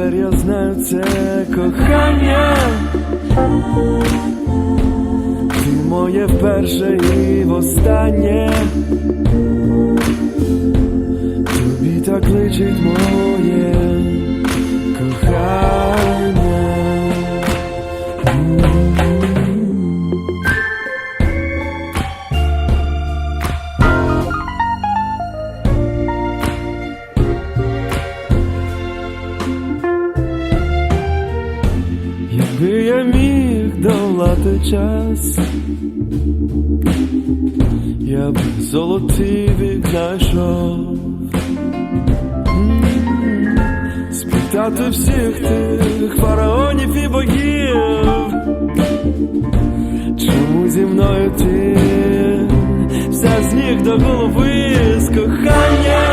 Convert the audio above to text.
Тепер я знаю це кохання. Ти моє перше і востаннє. Тобі так личить моє Якби я міг долати час, я б золотий вік знайшов. Спитати всіх тих фараонів і богів, чому зі мною ти вся з ніг до голови з кохання.